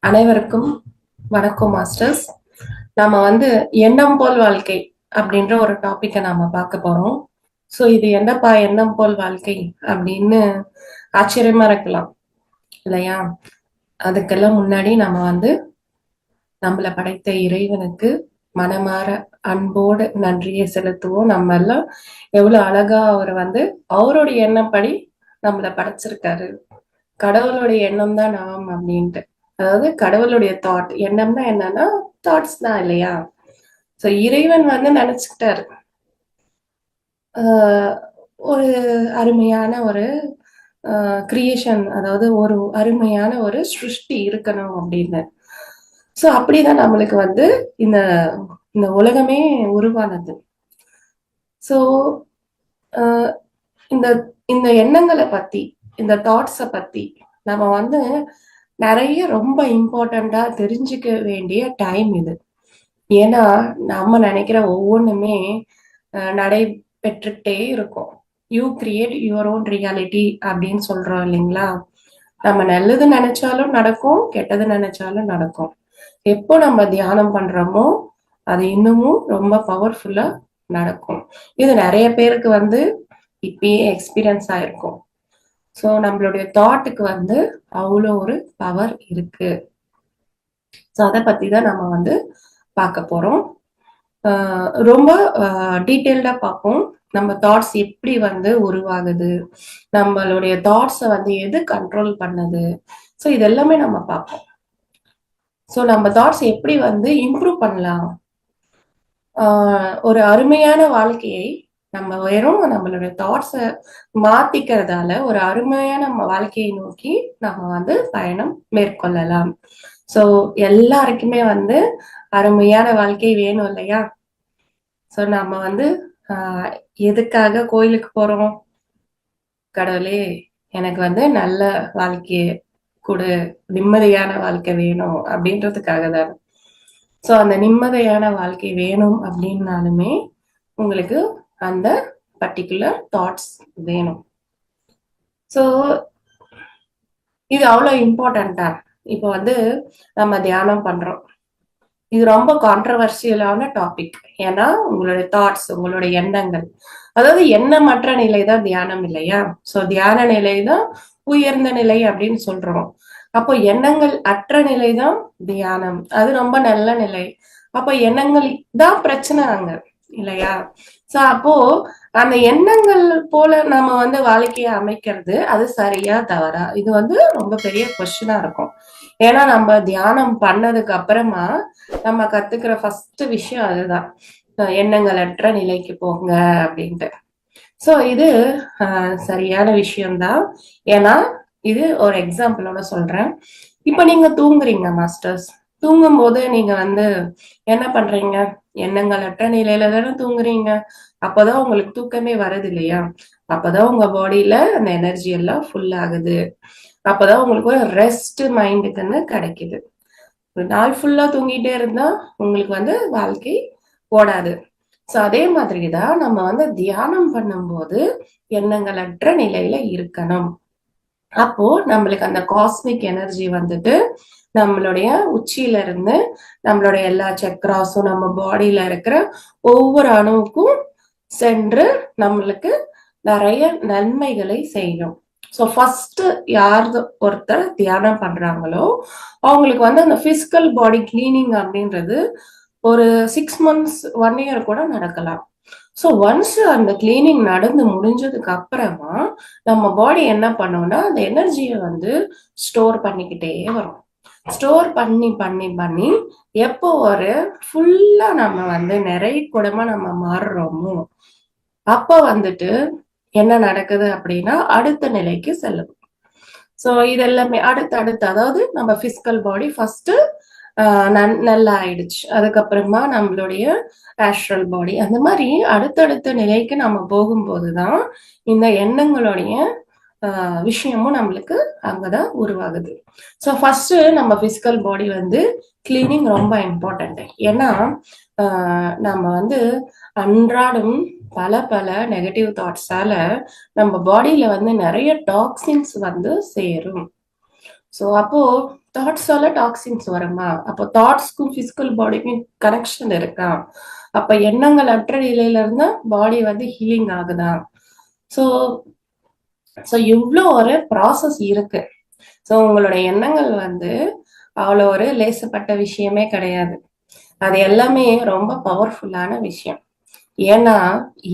அனைவருக்கும் வணக்கம் மாஸ்டர்ஸ். நாம வந்து எண்ணம் போல் வாழ்க்கை அப்படின்ற ஒரு டாபிக்கை நாம பார்க்க போறோம். ஸோ இது என்னப்பா எண்ணம் போல் வாழ்க்கை அப்படின்னு ஆச்சரியமா இருக்கலாம். இல்லையா? அதுக்கெல்லாம் முன்னாடி நம்ம வந்து நம்மளை படைத்த இறைவனுக்கு மனமாற அன்போடு நன்றியை செலுத்துவோம். நம்ம எல்லாம் எவ்வளவு அழகா அவர் வந்து அவருடைய எண்ணப்படி நம்மளை படைச்சிருக்காரு. கடவுளுடைய எண்ணம் தான் நாம் அப்படின்ட்டு. அதாவது கடவுளுடைய தாட் எண்ணம்னா என்னன்னா தாட்ஸ் தான் இல்லையா? சோ இறைவன் வந்து நினைச்சுக்கிட்டாரு. ஆஹ் ஒரு அருமையான ஒரு கிரியேஷன் அதாவது ஒரு அருமையான ஒரு சிருஷ்டி இருக்கணும் அப்படின்னு. சோ அப்படிதான் நம்மளுக்கு வந்து இந்த இந்த உலகமே உருவானது. சோ இந்த இந்த எண்ணங்களை பத்தி இந்த தாட்ஸை பத்தி நம்ம வந்து நிறைய ரொம்ப இம்பார்ட்டண்டா தெரிஞ்சுக்க வேண்டிய டைம் இது. ஏன்னா நம்ம நினைக்கிற ஒவ்வொன்றுமே நடைபெற்றுட்டே இருக்கும். You create your own reality அப்படின்னு சொல்றோம் இல்லைங்களா? நம்ம நல்லது நினைச்சாலும் நடக்கும் கெட்டது நினைச்சாலும் நடக்கும். எப்போ நம்ம தியானம் பண்றோமோ அது இன்னமும் ரொம்ப பவர்ஃபுல்லா நடக்கும். இது நிறைய பேருக்கு வந்து இப்பயே எக்ஸ்பீரியன்ஸ் ஆயிருக்கும். ஸோ நம்மளுடைய தாட்டுக்கு வந்து அவ்வளோ ஒரு பவர் இருக்கு. ஸோ அதை பத்தி தான் நம்ம வந்து பார்க்க போறோம். ரொம்ப டீட்டெயில்டா பார்ப்போம். நம்ம தாட்ஸ் எப்படி வந்து உருவாகுது? நம்மளுடைய தாட்ஸை வந்து எது கண்ட்ரோல் பண்ணுது? ஸோ இதெல்லாமே நம்ம பார்ப்போம். ஸோ நம்ம தாட்ஸ் எப்படி வந்து இம்ப்ரூவ் பண்ணலாம்? ஒரு அருமையான வாழ்க்கையை நம்ம வெறும் நம்மளுடைய தாட்ஸை மாத்திக்கிறதால ஒரு அருமையான நம்ம வாழ்க்கையை நோக்கி நம்ம வந்து பயணம் மேற்கொள்ளலாம். சோ எல்லாருக்குமே வந்து அருமையான வாழ்க்கை வேணும் இல்லையா? சோ நம்ம வந்து ஆஹ் எதுக்காக கோயிலுக்கு போறோம்? கடவுளே எனக்கு வந்து நல்ல வாழ்க்கையை கொடு நிம்மதியான வாழ்க்கை வேணும் அப்படின்றதுக்காக தான். சோ அந்த நிம்மதியான வாழ்க்கை வேணும் அப்படின்னாலுமே உங்களுக்கு அந்த பர்டிகுலர் தாட்ஸ் வேணும். ஸோ இது அவ்வளோ இம்பார்ட்டண்டா இப்போ வந்து நம்ம தியானம் பண்றோம். இது ரொம்ப கான்ட்ரவர்சியலான டாபிக் ஏன்னா உங்களுடைய தாட்ஸ் உங்களுடைய எண்ணங்கள். அதாவது எண்ணமற்ற நிலை தான் தியானம் இல்லையா? சோ தியான நிலை தான் உயர்ந்த நிலை அப்படின்னு சொல்றோம். அப்போ எண்ணங்கள் அற்ற நிலை தான் தியானம். அது ரொம்ப நல்ல நிலை. அப்போ எண்ணங்கள் தான் பிரச்சனை அங்க இல்லையா? சோ அப்போ அந்த எண்ணங்கள் போல நம்ம வந்து வாழ்க்கையை அமைக்கிறது அது சரியா தவறா? இது வந்து ரொம்ப பெரிய கொஸ்டினா இருக்கும். ஏன்னா நம்ம தியானம் பண்ணதுக்கு அப்புறமா நம்ம கத்துக்கிற ஃபர்ஸ்ட் விஷயம் அதுதான். எண்ணங்கள் அற்ற நிலைக்கு போங்க அப்படின்ட்டு. சோ இது சரியான விஷயம்தான். ஏன்னா இது ஒரு எக்ஸாம்பிளோட சொல்றேன். இப்ப நீங்க தூங்குறீங்க மாஸ்டர்ஸ் தூங்கும் போது நீங்க வந்து என்ன பண்றீங்க? எண்ணங்கள் அற்ற நிலையில தானே தூங்குறீங்க? அப்பதான் உங்களுக்கு தூக்கமே வர்றது இல்லையா அப்பதான் உங்க பாடியில அந்த எனர்ஜி எல்லாம் ஃபுல் ஆகுது. அப்பதான் உங்களுக்கு ஒரு ரெஸ்ட் மைண்டுக்குன்னு கிடைக்குது. ஒரு நாள் ஃபுல்லா தூங்கிட்டே இருந்தா உங்களுக்கு வந்து வாழ்க்கை ஓடாது. சோ அதே மாதிரிதான் நம்ம வந்து தியானம் பண்ணும்போது எண்ணங்களற்ற நிலையில இருக்கணும். அப்போ நம்மளுக்கு அந்த காஸ்மிக் எனர்ஜி வந்துட்டு நம்மளுடைய உச்சியில இருந்து நம்மளுடைய எல்லா சக்ராஸும் நம்ம பாடியில இருக்கிற ஒவ்வொரு அணுவுக்கும் சென்று நம்மளுக்கு நிறைய நன்மைகளை செய்யும். ஸோ ஃபர்ஸ்ட் யார் ஒருத்தர் தியானம் பண்றாங்களோ அவங்களுக்கு வந்து அந்த பிசிக்கல் பாடி கிளீனிங் அப்படின்றது ஒரு சிக்ஸ் மந்த்ஸ் ஒன் இயர் கூட நடக்கலாம். ஸோ ஒன்ஸ் அந்த கிளீனிங் நடந்து முடிஞ்சதுக்கு அப்புறமா நம்ம பாடி என்ன பண்ணோம்னா அந்த எனர்ஜியை வந்து ஸ்டோர் பண்ணிக்கிட்டே வரும். ஸ்டோர் பண்ணி பண்ணி பண்ணி எப்போ ஒரு ஃபுல்லா நம்ம வந்து நிறைய கூடமா நம்ம மாறுறோமோ அப்போ வந்துட்டு என்ன நடக்குது அப்படின்னா அடுத்த நிலைக்கு செல்லும். ஸோ இதெல்லாமே அடுத்து அடுத்து அதாவது நம்ம பிசிக்கல் பாடி ஃபர்ஸ்ட் நல்லா ஆயிடுச்சு அதுக்கப்புறமா நம்மளுடைய ஆஸ்ட்ரல் பாடி அந்த மாதிரி அடுத்தடுத்த நிலைக்கு நம்ம போகும்போது தான் இந்த எண்ணங்களுடைய விஷயமும் நம்மளுக்கு அங்கதான் உருவாகுது. ஸோ ஃபர்ஸ்ட் நம்ம பிசிக்கல் பாடி வந்து கிளீனிங் ரொம்ப இம்பார்ட்டன்ட் ஏன்னா நம்ம வந்து அன்றாடம் பல பல நெகட்டிவ் தாட்ஸால நம்ம பாடியில வந்து நிறைய டாக்ஸின்ஸ் வந்து சேரும். ஸோ அப்போ தாட்ஸால டாக்ஸின்ஸ் வருமா? அப்போ தாட்ஸ்க்கும் பிசிக்கல் பாடிக்கும் கனெக்ஷன் இருக்கா? அப்ப எண்ணங்கள் அற்ற நிலையில இருந்தா பாடி வந்து ஹீலிங் ஆகுதா? ஸோ ஸோ இவ்வளோ ஒரு ப்ராசஸ் இருக்கு. ஸோ உங்களோட எண்ணங்கள் வந்து அவ்வளோ ஒரு லேசப்பட்ட விஷயமே கிடையாது. அது எல்லாமே ரொம்ப பவர்ஃபுல்லான விஷயம். ஏன்னா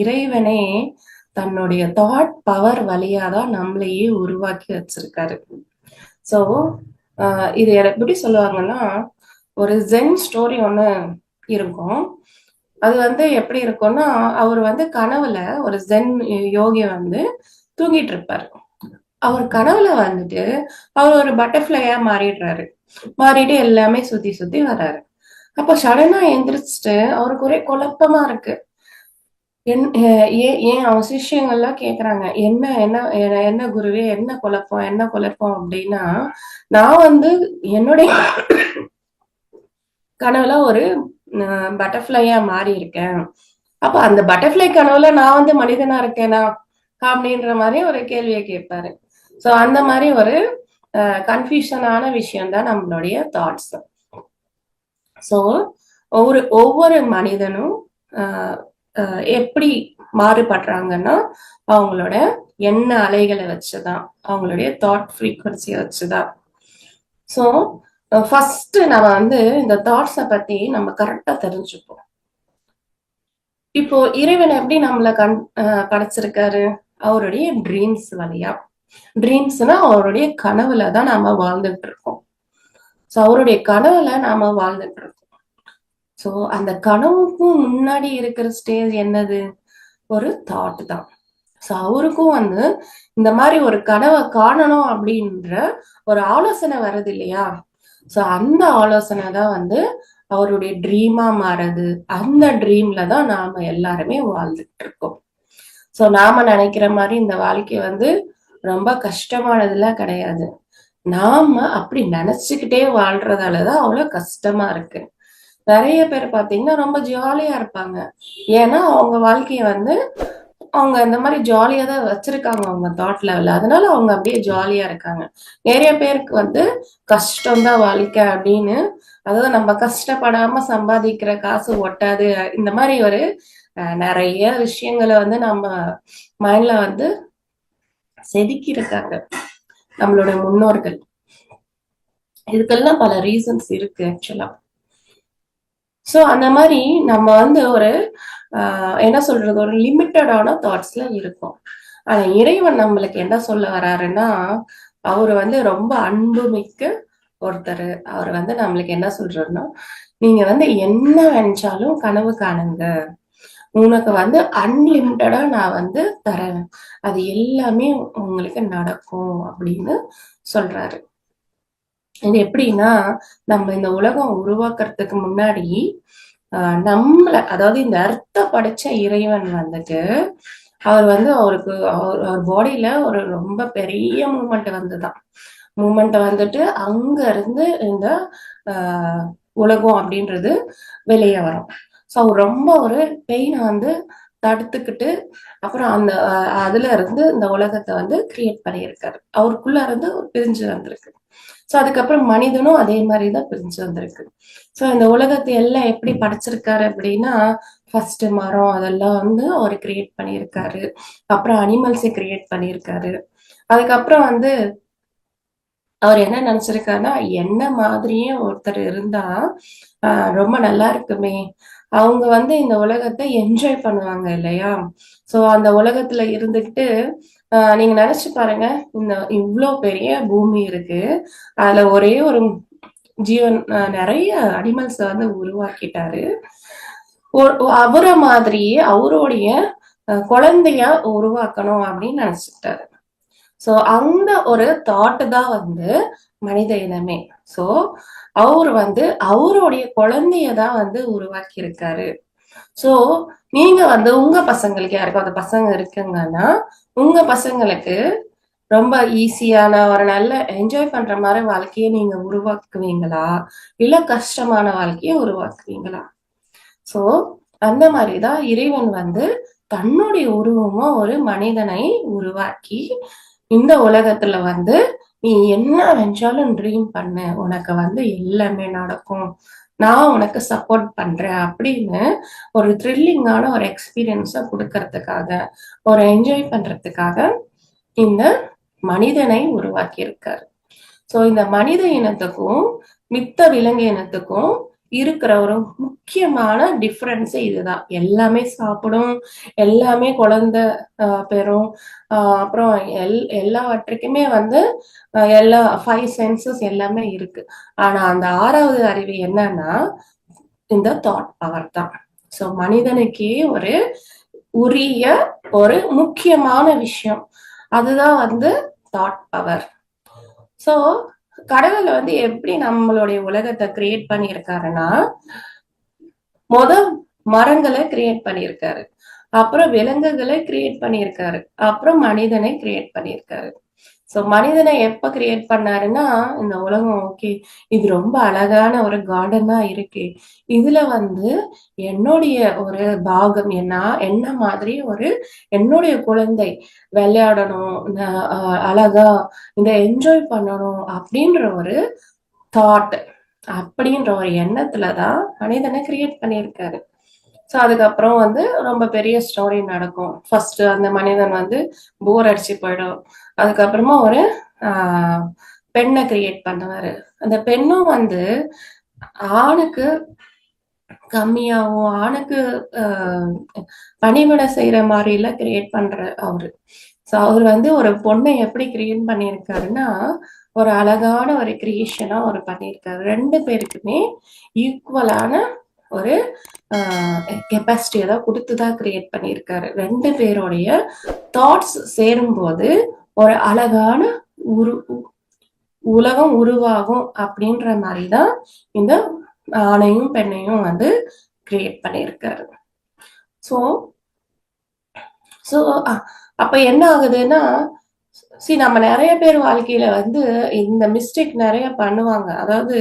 இறைவனே தன்னுடைய தாட் பவர் வழியா தான் நம்மளையே உருவாக்கி வச்சிருக்காரு. ஸோ இது எப்படி சொல்லுவாங்கன்னா ஒரு ஜென் ஸ்டோரி ஒன்று இருக்கும். அது வந்து எப்படி இருக்கும்னா அவர் வந்து கனவுல ஒரு ஜென் யோகி வந்து தூங்கிட்டு இருப்பாரு அவர் கனவுல வந்துட்டு அவர் ஒரு பட்டர்ஃப்ளையா மாறிடுறாரு. மாறிட்டு எல்லாமே சுத்தி சுத்தி வர்றாரு அப்ப சடனா எந்திரிச்சிட்டு அவருக்கு ஒரே குழப்பமா இருக்கு. என் ஏன் ஏன் அவன் சிஷ்யங்கள்லாம் கேக்குறாங்க என்ன என்ன என்ன குருவே என்ன குழப்பம் என்ன குழப்பம் அப்படின்னா நான் வந்து என்னுடைய கனவுல ஒரு பட்டர்ஃப்ளையா மாறி இருக்கேன் அப்ப அந்த பட்டர்ஃப்ளை கனவுல நான் வந்து மனிதனா இருக்கேனா? அப்படின்ற மாதிரி ஒரு கேள்வியை கேட்பாரு. ஸோ அந்த மாதிரி ஒரு கன்ஃபியூஷனான விஷயம் தான் நம்மளுடைய தாட்ஸ் ஸோ ஒவ்வொரு ஒவ்வொரு மனிதனும் எப்படி மாறுபடுறாங்கன்னா அவங்களோட எண்ண அலைகளை வச்சுதான் அவங்களுடைய தாட் ஃப்ரீக்வன்சியை வச்சுதான். ஸோ ஃபர்ஸ்ட் நம்ம வந்து இந்த தாட்ஸை பத்தி நம்ம கரெக்டா தெரிஞ்சுப்போம். இப்போ இறைவன் எப்படி நம்மள கண் படைச்சிருக்காரு? அவருடைய ட்ரீம்ஸ் வழியா. ட்ரீம்ஸ்னா அவருடைய கனவுல தான் நாம வாழ்ந்துட்டு இருக்கோம். ஸோ அவருடைய கனவுல நாம வாழ்ந்துட்டு இருக்கோம். ஸோ அந்த கனவுக்கும் முன்னாடி இருக்கிற ஸ்டேஜ் என்னது? ஒரு தாட் தான். ஸோ அவருக்கும் வந்து இந்த மாதிரி ஒரு கனவை காணணும் அப்படின்ற ஒரு ஆலோசனை வருது இல்லையா? ஸோ அந்த ஆலோசனை தான் வந்து அவருடைய ட்ரீமா மாறது. அந்த ட்ரீம்ல தான் நாம எல்லாருமே வாழ்ந்துட்டு இருக்கோம். ஸோ நாம நினைக்கிற மாதிரி இந்த வாழ்க்கை வந்து ரொம்ப கஷ்டமானதுலாம் கிடையாது. நாம அப்படி நினைச்சுக்கிட்டே வாழ்றதாலதான் அவ்வளவு கஷ்டமா இருக்கு. நிறைய பேர் பாத்தீங்கன்னா ரொம்ப ஜாலியா இருப்பாங்க. ஏன்னா அவங்க வாழ்க்கைய வந்து அவங்க இந்த மாதிரி ஜாலியா தான் வச்சிருக்காங்க அவங்க தாட் லெவல் அதனால அவங்க அப்படியே ஜாலியா இருக்காங்க. நிறைய பேருக்கு வந்து கஷ்டம்தான் வாழ்க்கை அப்படின்னு அதாவது நம்ம கஷ்டப்படாம சம்பாதிக்கிற காசு ஒட்டாது. இந்த மாதிரி ஒரு நிறைய விஷயங்களை வந்து நம்ம மைண்ட்ல வந்து செதுக்கி இருக்காங்க நம்மளோட முன்னோர்கள். இதுக்கெல்லாம் பல ரீசன்ஸ் இருக்கு ஆக்சுவலா ஸோ அந்த மாதிரி நம்ம வந்து ஒரு என்ன சொல்றது ஒரு லிமிட்டடான தாட்ஸ்ல இருக்கும். ஆனா இறைவன் நம்மளுக்கு என்ன சொல்ல வராருன்னா அவர் வந்து ரொம்ப அன்புமிக்க ஒருத்தர். அவர் வந்து நம்மளுக்கு என்ன சொல்றாருன்னா நீங்க வந்து என்ன நினைச்சாலும் கனவு காணுங்க. உனக்கு வந்து அன்லிமிட்டடா நான் வந்து தரேன். அது எல்லாமே உங்களுக்கு நடக்கும் அப்படின்னு சொல்றாரு. இது எப்படின்னா நம்ம இந்த உலகம் உருவாக்குறதுக்கு முன்னாடி நம்மள அதாவது இந்த அர்த்த படைச்ச இறைவன் வந்துட்டு அவர் வந்து அவருக்கு அவர் அவர் பாடியில ஒரு ரொம்ப பெரிய மூமெண்ட் வந்துதான் மூமெண்ட் வந்துட்டு அங்க இருந்து இந்த ஆஹ் உலகம் அப்படின்றது வெளியே வரும். ஸோ அவர் ரொம்ப ஒரு பெயினை வந்து தடுத்துக்கிட்டு அப்புறம் அந்த அதுல இருந்து இந்த உலகத்தை வந்து கிரியேட் பண்ணியிருக்காரு. அவருக்குள்ள இருந்து பிரிஞ்சு வந்திருக்கு. ஸோ அதுக்கப்புறம் மனிதனும் அதே மாதிரி தான் பிரிஞ்சு வந்திருக்கு. ஸோ இந்த உலகத்தை எல்லாம் எப்படி படைச்சிருக்காரு அப்படின்னா ஃபர்ஸ்ட் மரம் அதெல்லாம் வந்து அவர் கிரியேட் பண்ணியிருக்காரு. அப்புறம் அனிமல்ஸை கிரியேட் பண்ணியிருக்காரு. அதுக்கப்புறம் வந்து அவர் என்ன நினைச்சிருக்காருன்னா என்ன மாதிரியே ஒருத்தர் இருந்தா ரொம்ப நல்லா இருக்குமே அவங்க வந்து இந்த உலகத்தை என்ஜாய் பண்ணுவாங்க இல்லையா? சோ அந்த உலகத்துல இருந்துகிட்டு நீங்க நினைச்சு பாருங்க இந்த இவ்வளோ பெரிய பூமி இருக்கு. அதுல ஒரே ஒரு ஜீவன் நிறைய அனிமல்ஸ் வந்து உருவாக்கிட்டாரு. அவரை மாதிரியே அவருடைய குழந்தைய உருவாக்கணும் அப்படின்னு நினைச்சிட்டாரு. சோ அந்த ஒரு தாட் தான் வந்து மனித இனமே. சோ அவர் வந்து அவருடைய குழந்தைய தான் வந்து உருவாக்கி இருக்காரு சோ நீங்க வந்து உங்க பசங்களுக்கு யாருக்கும் அந்த பசங்க இருக்குங்கன்னா உங்க பசங்களுக்கு ரொம்ப ஈஸியான ஒரு நல்ல என்ஜாய் பண்ற மாதிரி வாழ்க்கையை நீங்க உருவாக்குவீங்களா? இல்ல கஷ்டமான வாழ்க்கையை உருவாக்குவீங்களா? சோ அந்த மாதிரிதான் இறைவன் வந்து தன்னுடைய உருவமா ஒரு மனிதனை உருவாக்கி இந்த உலகத்துல வந்து நீ என்ன வெஞ்சாலும் ட்ரீம் பண்ணு. உனக்கு வந்து எல்லாமே நடக்கும். நான் உனக்கு சப்போர்ட் பண்றேன் அப்படின்னு ஒரு த்ரில்லிங்கான ஒரு எக்ஸ்பீரியன்ஸை கொடுக்கறதுக்காக ஒரு என்ஜாய் பண்றதுக்காக இந்த மனிதனை உருவாக்கி இருக்காரு சோ இந்த மனித இனத்துக்கும் மித்த விலங்கு இனத்துக்கும் இருக்கிற ஒரு முக்கியமான டிஃப்ரென்ஸே இதுதான். எல்லாமே சாப்பிடும் எல்லாமே குழந்தை பெறும். ஆஹ் அப்புறம் எல் எல்லாவற்றுக்குமே வந்து எல்லா ஃபைவ் சென்சஸ் எல்லாமே இருக்கு. ஆனா அந்த ஆறாவது அறிவு என்னன்னா இந்த தாட் பவர் தான். சோ மனிதனுக்கே ஒரு உரிய ஒரு முக்கியமான விஷயம். அதுதான் வந்து தாட் பவர் சோ கடவுள் வந்து எப்படி நம்மளுடைய உலகத்தை கிரியேட் பண்ணியிருக்காருன்னா முத மரங்களை கிரியேட் பண்ணியிருக்காரு. அப்புறம் விலங்குகளை கிரியேட் பண்ணியிருக்காரு. அப்புறம் மனிதனை கிரியேட் பண்ணியிருக்காரு. சோ மனிதனை எப்ப கிரியேட் பண்ணாருன்னா இந்த உலகம் ஓகே இது ரொம்ப அழகான ஒரு கார்டனா இருக்கு. இதுல வந்து என்னுடைய ஒரு பாகம் என்ன என்ன மாதிரி ஒரு என்னுடைய குழந்தை விளையாடணும் அழகா இந்த என்ஜாய் பண்ணணும் அப்படின்ற ஒரு தாட் அப்படின்ற ஒரு எண்ணத்துலதான் மனிதனை கிரியேட் பண்ணியிருக்காரு. ஸோ அதுக்கப்புறம் வந்து ரொம்ப பெரிய ஸ்டோரி நடக்கும். ஃபர்ஸ்ட் அந்த மனிதன் வந்து போர் அடிச்சு போயிடும். அதுக்கப்புறமா ஒரு ஆஹ், பெண்ணை கிரியேட் பண்ணுவாரு. அந்த பெண்ணும் வந்து ஆணுக்கு கம்மியாவும் ஆணுக்கு பணிவிட செய்யற மாதிரி எல்லாம் கிரியேட் பண்ற அவரு. ஸோ அவர் வந்து ஒரு பொண்ணை எப்படி கிரியேட் பண்ணியிருக்காருன்னா ஒரு அழகான ஒரு கிரியேஷனா அவர் பண்ணியிருக்காரு. ரெண்டு பேருக்குமே ஈக்குவலான ஒரு கெப்பாசிட்டியை தான் கிரியேட் பண்ணியிருக்காரு. ரெண்டு பேருடைய தாட்ஸ் சேரும்போது ஒரு அழகான உரு உலகம் உருவாகும் அப்படின்ற மாதிரி தான் இந்த ஆணையும் பெண்ணையும் வந்து கிரியேட் பண்ணியிருக்காரு. ஸோ ஸோ அப்ப என்ன ஆகுதுன்னா சி நம்ம நிறைய பேர் வாழ்க்கையில வந்து இந்த மிஸ்டேக் நிறைய பண்ணுவாங்க. அதாவது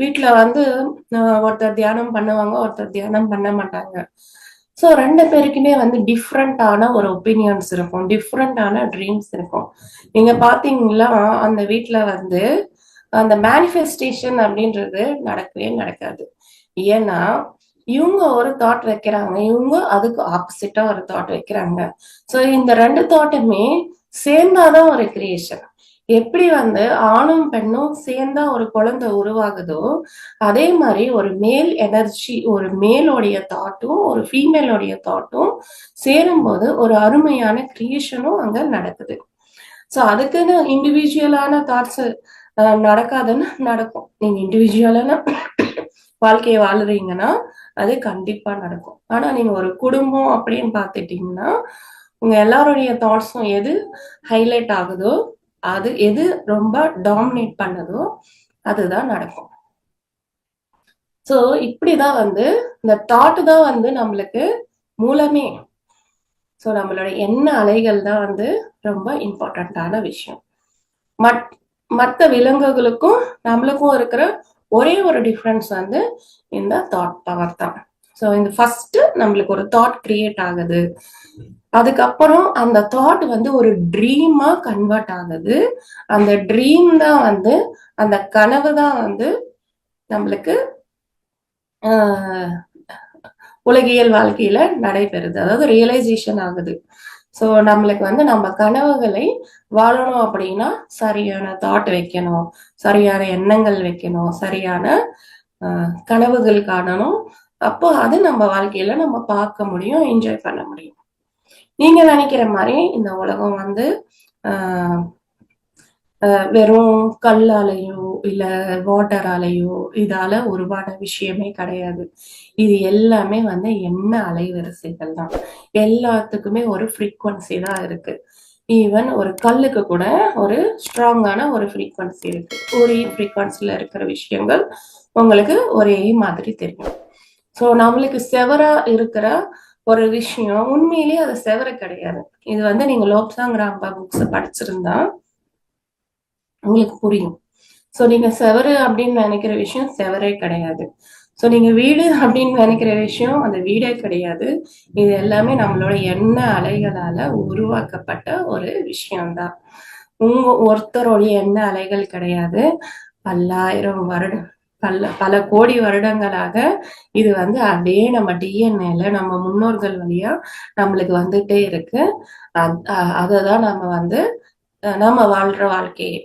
வீட்டுல வந்து ஒருத்தர் தியானம் பண்ணுவாங்க ஒருத்தர் தியானம் பண்ண மாட்டாங்க. ஸோ ரெண்டு பேருக்குமே வந்து டிஃப்ரெண்டான ஒரு ஒப்பீனியன்ஸ் இருக்கும். டிஃப்ரெண்டான ட்ரீம்ஸ் இருக்கும். நீங்க பாத்தீங்களா அந்த வீட்டுல வந்து அந்த மேனிஃபெஸ்டேஷன் அப்படின்றது நடக்கவே நடக்காது. ஏன்னா இவங்க ஒரு தாட் வைக்கிறாங்க. இவங்க அதுக்கு ஆப்போசிட்டா ஒரு தாட் வைக்கிறாங்க. சோ இந்த ரெண்டு தாட்டுமே சேர்ந்தாதான் ஒரு கிரியேஷன் எப்படி வந்து ஆணும் பெண்ணும் சேர்ந்தா ஒரு குழந்தை உருவாகுதோ அதே மாதிரி ஒரு மேல் எனர்ஜி ஒரு மேலோடைய தாட்டும் ஒரு ஃபீமேலோடைய தாட்டும் சேரும்போது ஒரு அருமையான கிரியேஷனும் அங்க நடக்குது. சோ அதுக்குன்னு இண்டிவிஜுவலான தாட்ஸ் நடக்காதுன்னு நடக்கும். நீங்க இண்டிவிஜுவலான வாழ்க்கையை வாழுறீங்கன்னா அது கண்டிப்பா நடக்கும். ஆனா நீங்க ஒரு குடும்பம் அப்படின்னு பார்த்துட்டீங்கன்னா உங்க எல்லாருடைய தாட்ஸும் எது ஹைலைட் ஆகுதோ அது எது ரொம்ப டாமினேட் பண்ணுதோ அதுதான் நடக்கும். சோ இப்படிதான் வந்து இந்த தாட் தான் வந்து நம்மளுக்கு மூலமே. சோ நம்மளோட எண்ண அலைகள் தான் வந்து ரொம்ப இம்பார்ட்டண்ட்டான விஷயம். மத் மற்ற விலங்குகளுக்கும் நம்மளுக்கும் இருக்கிற ஒரே ஒரு டிஃப்ரென்ஸ் வந்து இந்த தாட் பவர் தான். ஸோ இந்த ஃபர்ஸ்ட் நம்மளுக்கு ஒரு தாட் கிரியேட் ஆகுது. அதுக்கப்புறம் அந்த தாட் வந்து ஒரு ட்ரீமா கன்வெர்ட் ஆகுது. அந்த ட்ரீம் தான் வந்து அந்த கனவு தான் வந்து நம்மளுக்கு ஆஹ், உலகியல் வாழ்க்கையில நடைபெறுது. அதாவது ரியலைசேஷன் ஆகுது. ஸோ நம்மளுக்கு வந்து நம்ம கனவுகளை வாழணும் அப்படின்னா சரியான தாட் வைக்கணும். சரியான எண்ணங்கள் வைக்கணும். சரியான ஆஹ், கனவுகள் காணணும். அப்போ அது நம்ம வாழ்க்கையில நம்ம பார்க்க முடியும் என்ஜாய் பண்ண முடியும். நீங்க நினைக்கிற மாதிரி இந்த உலகம் வந்து ஆஹ், வெறும் கல்லாலையோ இல்ல வாட்டராலையோ இதால உருவான விஷயமே கிடையாது. இது எல்லாமே வந்து என்ன அலைவரிசைகள் தான். எல்லாத்துக்குமே ஒரு ஃப்ரீக்வன்சி தான் இருக்கு. ஈவன் ஒரு கல்லுக்கு கூட ஒரு ஸ்ட்ராங்கான ஒரு ஃப்ரீக்வன்சி இருக்கு. ஒரே ஃப்ரீக்வன்சில இருக்கிற விஷயங்கள் உங்களுக்கு ஒரே மாதிரி தெரியும். ஸோ நம்மளுக்கு செவரா இருக்கிற ஒரு விஷயம் உண்மையிலேயே அது செவர கிடையாது. இது வந்து நீங்க லோப்சாங் ராம்பா புக்ஸ் படிச்சிருந்தா உங்களுக்கு புரியும். ஸோ நீங்க செவரு அப்படின்னு நினைக்கிற விஷயம் செவரே கிடையாது. ஸோ நீங்க வீடு அப்படின்னு நினைக்கிற விஷயம் அந்த வீடே கிடையாது. இது எல்லாமே நம்மளோட எண்ண அலைகளால உருவாக்கப்பட்ட ஒரு விஷயம்தான். உங்க ஒருத்தருடைய எண்ண அலைகள் கிடையாது. பல்லாயிரம் வருடம் பல பல கோடி வருடங்களாக இது வந்து அப்படியே நம்ம டிஎன்ஏல நம்ம முன்னோர்கள் வழியா நம்மளுக்கு வந்துட்டே இருக்கு. அதை தான் நம்ம வந்து நம்ம வாழ்ற வாழ்க்கையே.